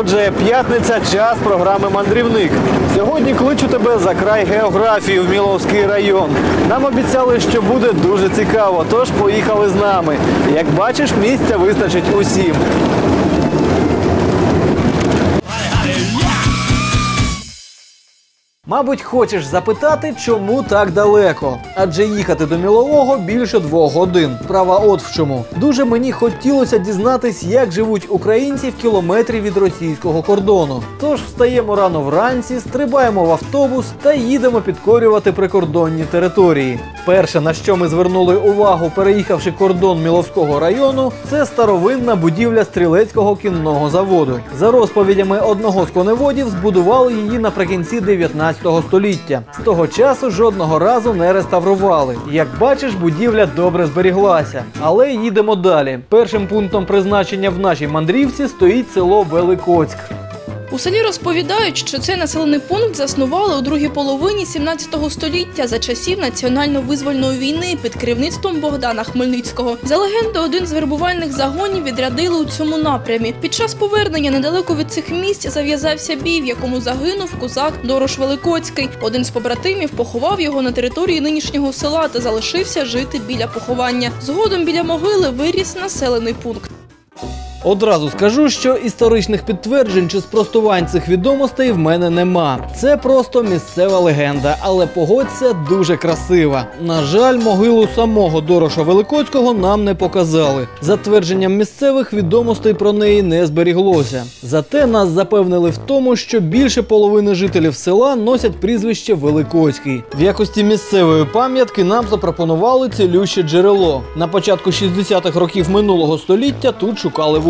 Отже, п'ятниця, час програми Мандрівник. Сьогодні кличу тебе за край географії в Міловський район. Нам обіцяли, що буде дуже цікаво, тож поїхали з нами. Як бачиш, місця вистачить усім. Мабуть, хочеш запитати, чому так далеко? Адже їхати до Мілового більше двох годин. Справа от в чому. Дуже мені хотілося дізнатись, як живуть українці в кілометрі від російського кордону. Тож встаємо рано вранці, стрибаємо в автобус та їдемо підкорювати прикордонні території. Перше, на що ми звернули увагу, переїхавши кордон Міловського району, це старовинна будівля стрілецького кінного заводу. За розповідями одного з коневодів, збудували її наприкінці 19 століття. З того часу жодного разу не реставрували. Як бачиш, будівля добре зберіглася. Але їдемо далі. Першим пунктом призначення в нашій мандрівці стоїть село Великоцьк. У селі розповідають, що цей населений пункт заснували у другій половині 17 століття за часів національно-визвольної війни під керівництвом Богдана Хмельницького. За легендою, один з вербувальних загонів відрядили у цьому напрямі. Під час повернення недалеко від цих місць зав'язався бій, в якому загинув козак Дорош Великоцький. Один з побратимів поховав його на території нинішнього села та залишився жити біля поховання. Згодом біля могили виріс населений пункт. Одразу скажу, що історичних підтверджень чи спростувань цих відомостей в мене нема. Це просто місцева легенда, але погодься дуже красива. На жаль, могилу самого Дороша Великоцького нам не показали. За твердженням місцевих відомостей про неї не зберіглося. Зате нас запевнили в тому, що більше половини жителів села носять прізвище Великоцький. В якості місцевої пам'ятки нам запропонували цілюще джерело. На початку 60-х років минулого століття тут шукали вугілля.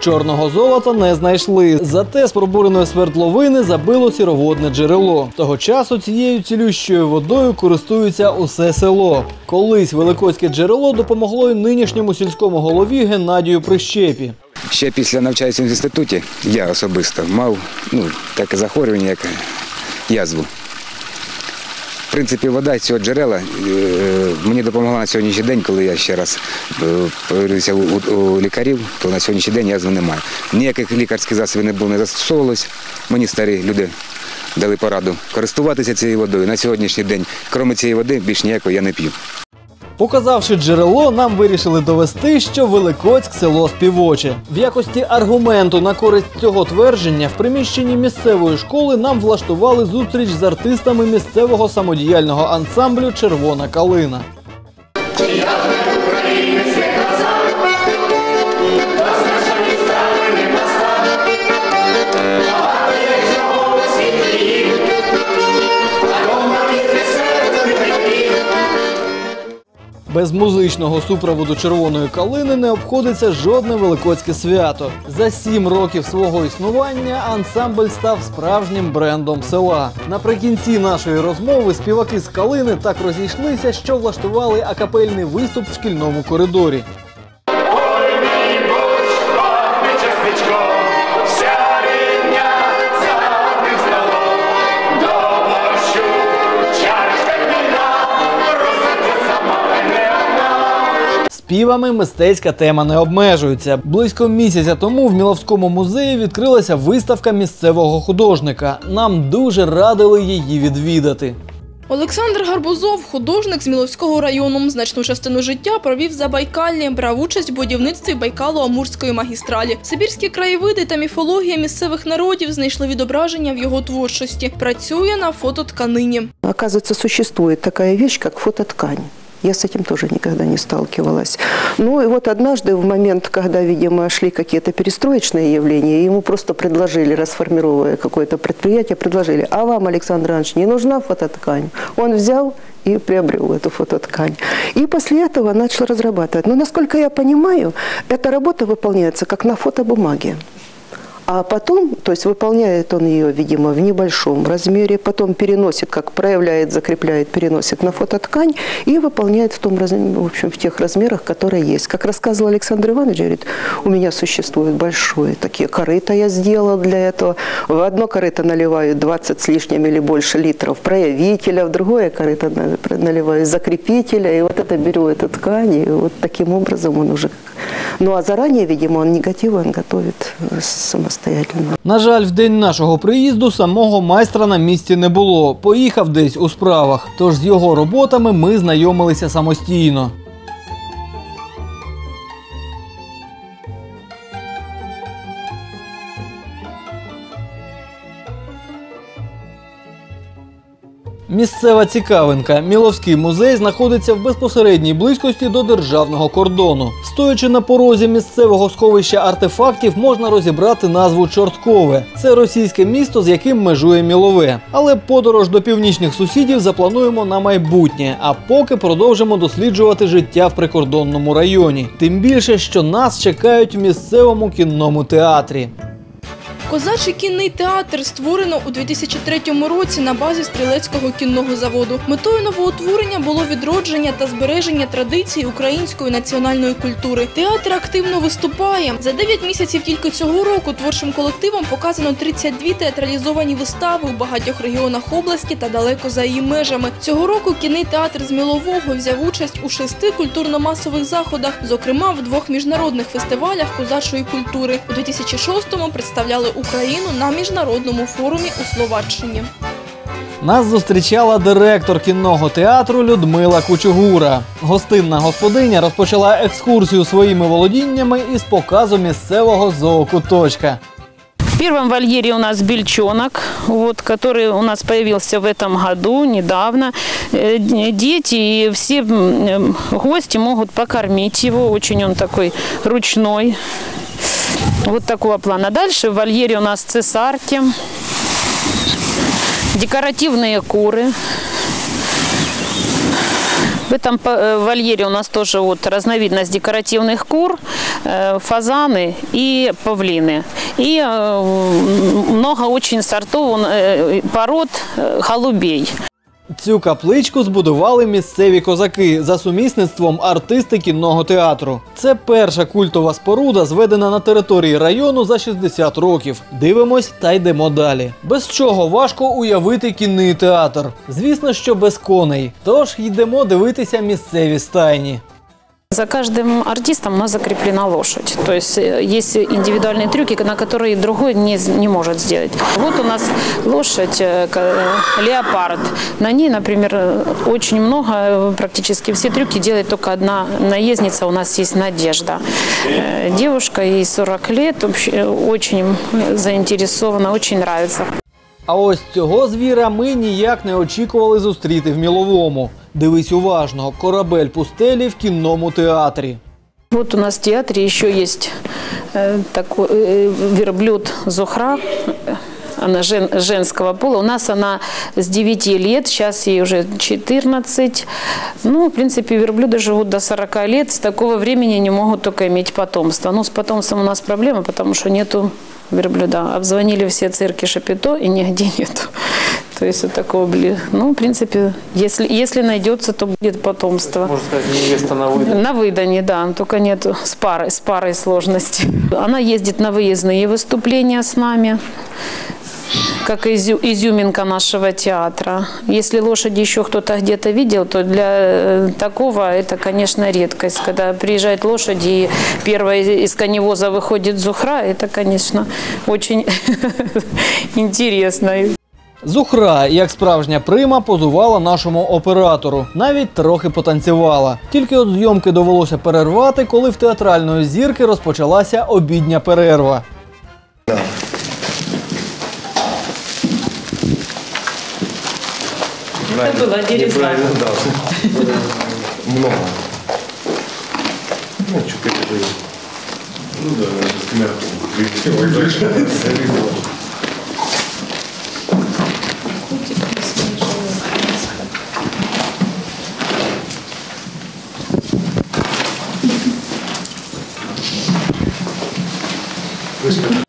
Чорного золота не знайшли. Зате з пробуреної свердловини забило сіроводне джерело. Того часу цією цілющою водою користується усе село. Колись великоцьке джерело допомогло й нинішньому сільському голові Геннадію Прищепі. Ще після навчаюся в інституті я особисто мав ну, таке захворювання, як язву. Принципі, вода з цього джерела е, мені допомогла на сьогоднішній день, коли я ще раз е, у, у лікарів, то на сьогоднішній день язви немає. Ніяких лікарських засобів не було, не застосовувалось. Мені старі люди дали пораду користуватися цією водою. На сьогоднішній день, крім цієї води, більш ніякої я не п'ю. Показавши джерело, нам вирішили довести, що Великоцьк село співоче. В якості аргументу на користь цього твердження в приміщенні місцевої школи нам влаштували зустріч з артистами місцевого самодіяльного ансамблю Червона калина. Без музичного супроводу червоної калини не обходиться жодне великоцьке свято. За сім років свого існування ансамбль став справжнім брендом села. Наприкінці нашої розмови співаки з калини так розійшлися, що влаштували акапельний виступ в шкільному коридорі. Співами мистецька тема не обмежується. Близько місяця тому в Міловському музеї відкрилася виставка місцевого художника. Нам дуже радили її відвідати. Олександр Гарбузов, художник з Міловського району, значну частину життя провів за Байкаллі, брав участь в будівництві Байкало-Амурської магістралі. Сибірські краєвиди та міфологія місцевих народів знайшли відображення в його творчості. Працює на фототканині. Оказывается, существует такая вещь, как фототкань. Я с этим тоже никогда не сталкивалась. Ну и вот однажды, в момент, когда, видимо, шли какие-то перестроечные явления, ему просто предложили, расформировывая какое-то предприятие, предложили, а вам, Александр Иванович, не нужна фототкань? Он взял и приобрел эту фототкань. И после этого начал разрабатывать. Но, насколько я понимаю, эта работа выполняется как на фотобумаге. А потом, то есть выполняет он ее, видимо, в небольшом размере, потом переносит, как проявляет, закрепляет, переносит на фототкань и выполняет в том размере, в общем, в тех размерах, которые есть. Как рассказывал Александр Иванович, говорит, у меня существует большое такие корыто я сделал для этого. В одно корыто наливаю 20 с лишним или больше литров проявителя, в другое корыто на- наливаю закрепителя, и вот это беру эту ткань, и вот таким образом он уже Ну а заранее, видимо, он негативы он готовит э, самостоятельно. На жаль, в день нашого приїзду самого майстра на місці не було. Поїхав десь у справах. Тож з його роботами ми знайомилися самостійно. Місцева цікавинка. Міловський музей знаходиться в безпосередній близькості до державного кордону. Стоячи на порозі місцевого сховища артефактів, можна розібрати назву Чорткове. Це російське місто, з яким межує Мілове. Але подорож до північних сусідів заплануємо на майбутнє. А поки продовжимо досліджувати життя в прикордонному районі. Тим більше, що нас чекають в місцевому кінному театрі. Козачий кінний театр створено у 2003 році на базі стрілецького кінного заводу. Метою новоутворення було відродження та збереження традицій української національної культури. Театр активно виступає. За 9 місяців тільки цього року творчим колективом показано 32 театралізовані вистави у багатьох регіонах області та далеко за її межами. Цього року кінний театр з Мілового взяв участь у шести культурно-масових заходах, зокрема в двох міжнародних фестивалях козачої культури. У 2006-му представляли Україну на міжнародному форумі у Словаччині. Нас зустрічала директор кінного театру Людмила Кучугура. Гостинна господиня розпочала екскурсію своїми володіннями із показу місцевого зоокуточка. В первом вольере у нас бельчонок, вот, который у нас появился в этом году, недавно. Э, д- Дети и все м, м, гости могут покормить его. Очень он такой ручной. Вот такого плана. Дальше в вольере у нас цесарки, декоративные куры. В этом э, вольере у нас тоже вот разновидность декоративных кур, э, фазаны и павлины. И э, много очень сортов, пород голубей. Цю капличку збудували місцеві козаки за сумісництвом артисти кінного театру. Це перша культова споруда, зведена на території району за 60 років. Дивимось та йдемо далі. Без чого важко уявити кінний театр. Звісно, що без коней. Тож йдемо дивитися місцеві стайні. За каждым артистом у нас закреплена лошадь. То есть э, есть индивидуальные трюки, на которые другой не, не может сделать. Вот у нас лошадь, э, э, леопард. На ней, например, очень много, практически все трюки делает только одна наездница. У нас есть Надежда. Девушка, ей 40 лет, очень заинтересована, очень нравится. А ось цього звіра ми ніяк не очікували зустріти в міловому. Дивись уважно, корабель пустелі в кінному театрі. Вот у нас в театре еще есть э, такой э, верблюд Зухра. Она жен- женского пола. У нас она с 9 лет, сейчас ей уже 14. Ну, в принципе, верблюды живут до 40 лет. С такого времени не могут только иметь потомство. Ну, с потомством у нас проблема, потому что нету верблюда. Обзвонили все цирки Шапито и нигде нету. То есть вот такого бли. Ну, в принципе, если, если найдется, то будет потомство. Можно сказать, невеста на выдане. На выдане, да, только нет с парой, с парой сложности. Она ездит на выездные выступления с нами, как изю- изюминка нашего театра. Если лошади еще кто-то где-то видел, то для э, такого это, конечно, редкость. Когда приезжают лошади и первая из- из коневоза выходит зухра, это, конечно, очень интересно. Зухра, як справжня прима, позувала нашому оператору. Навіть трохи потанцювала. Тільки от зйомки довелося перервати, коли в театральної зірки розпочалася обідня перерва. неправильно, была дереза. неправильно дал. Много. Ну, что пережили. Ну да, я с мягким прилетел. Высказать.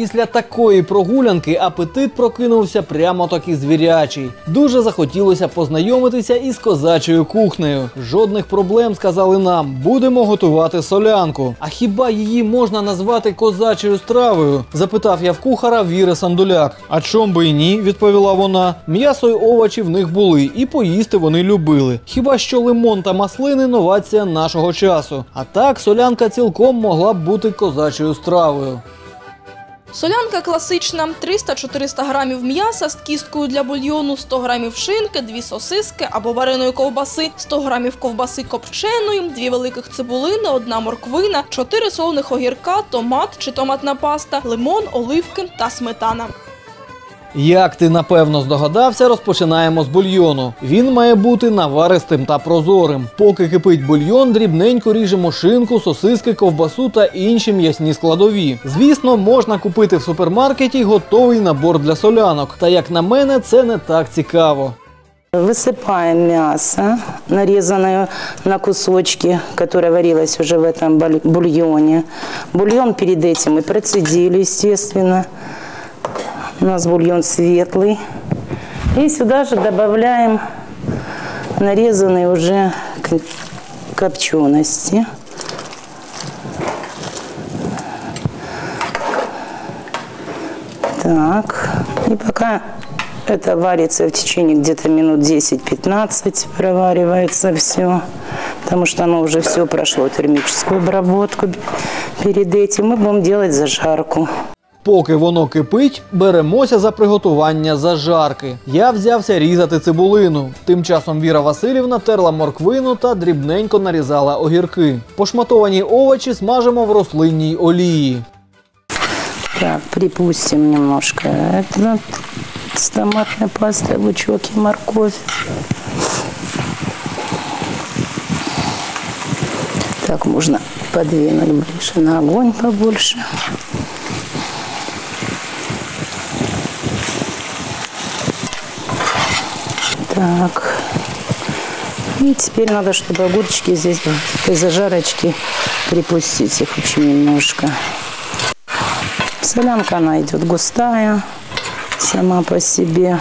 Після такої прогулянки апетит прокинувся прямо таки звірячий. Дуже захотілося познайомитися із козачою кухнею. Жодних проблем сказали нам. Будемо готувати солянку. А хіба її можна назвати козачою стравою? запитав я в кухара Віри Сандуляк. А чом би і ні, відповіла вона. М'ясо й овочі в них були, і поїсти вони любили. Хіба що лимон та маслини новація нашого часу. А так солянка цілком могла б бути козачою стравою. Солянка класична: 300-400 грамів м'яса з кісткою для бульйону, 100 грамів шинки, 2 сосиски або вареної ковбаси, 100 грамів ковбаси копченої, 2 великих цибулини, 1 морквина, 4 солоних огірка, томат чи томатна паста, лимон, оливки та сметана. Як ти напевно здогадався, розпочинаємо з бульйону. Він має бути наваристим та прозорим. Поки кипить бульйон, дрібненько ріжемо шинку, сосиски, ковбасу та інші м'ясні складові. Звісно, можна купити в супермаркеті готовий набор для солянок. Та як на мене, це не так цікаво. Высыпаем мясо, нарезанное на кусочки, которое варилось уже в этом буль- бульоне. Бульон перед этим мы процедили, естественно. У нас бульон светлый. И сюда же добавляем нарезанные уже копчености. Так, и пока это варится в течение где-то минут 10-15, проваривается все, потому что оно уже все прошло термическую обработку. Перед этим мы будем делать зажарку. Поки воно кипить, беремося за приготування зажарки. Я взявся різати цибулину. Тим часом Віра Васильівна терла морквину та дрібненько нарізала огірки. Пошматовані овочі смажимо в рослинній олії. Так, припустим немножко это с томатной пастой, лучок и морковь. Так, можно подвинуть ближе на огонь побольше. Так. И теперь надо, чтобы огурчики здесь этой зажарочке припустить их очень немножко. Солянка, она идет густая сама по себе.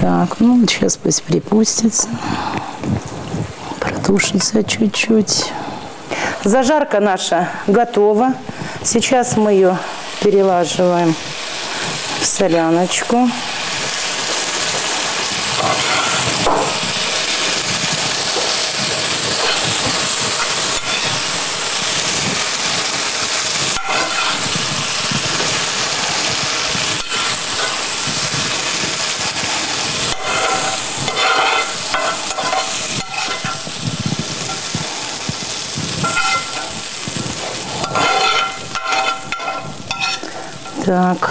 Так, ну сейчас пусть припустится, протушится чуть-чуть. Зажарка наша готова. Сейчас мы ее перелаживаем соляночку. Так.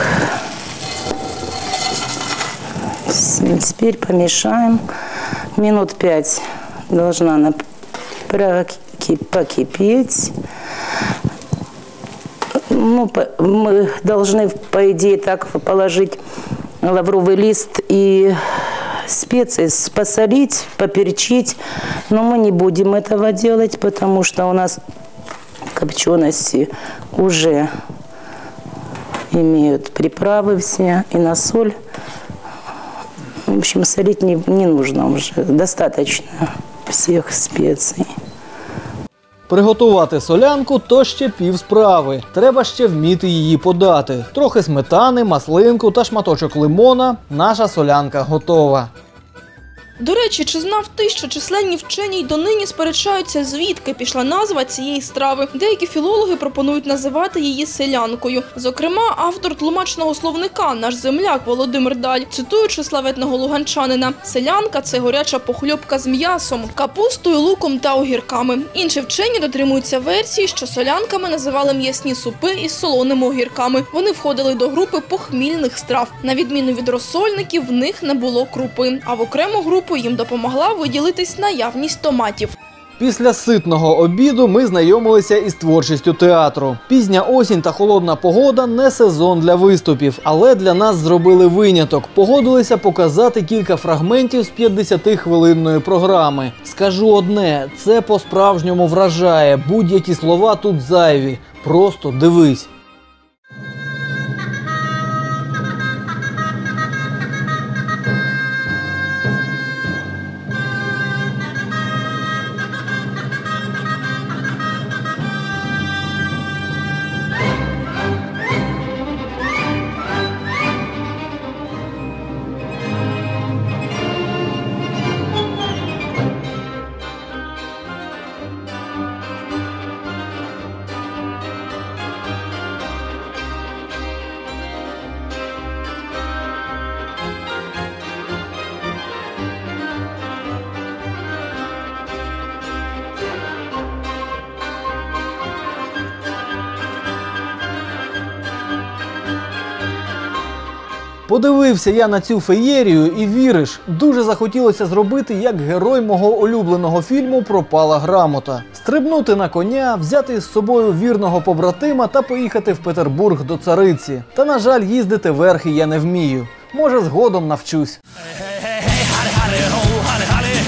С- Теперь помешаем. Минут пять должна она покипеть. Ну, мы должны, по идее, так положить лавровый лист и специи, посолить, поперчить. Но мы не будем этого делать, потому что у нас копчености уже имеют приправы все и на соль. В общем, солить не, не нужно уже, достаточно всех специй. Приготувати солянку то ще пів справи. Треба ще вміти її подати. Трохи сметани, маслинку та шматочок лимона. Наша солянка готова. До речі, чи знав ти, що численні вчені й донині сперечаються, звідки пішла назва цієї страви? Деякі філологи пропонують називати її селянкою. Зокрема, автор тлумачного словника, наш земляк Володимир Даль, цитуючи славетного луганчанина, селянка це горяча похльопка з м'ясом, капустою, луком та огірками. Інші вчені дотримуються версії, що солянками називали м'ясні супи із солоними огірками. Вони входили до групи похмільних страв. На відміну від розсольників, в них не було крупи. А в окрему групу їм допомогла виділитись наявність томатів. Після ситного обіду ми знайомилися із творчістю театру. Пізня осінь та холодна погода не сезон для виступів, але для нас зробили виняток. Погодилися показати кілька фрагментів з 50-хвилинної програми. Скажу одне: це по-справжньому вражає. Будь-які слова тут зайві. Просто дивись. Подивився я на цю феєрію і віриш, дуже захотілося зробити як герой мого улюбленого фільму Пропала грамота. Стрибнути на коня, взяти з собою вірного побратима та поїхати в Петербург до цариці. Та, на жаль, їздити верхи я не вмію. Може, згодом навчусь. Hey, hey, hey, hey,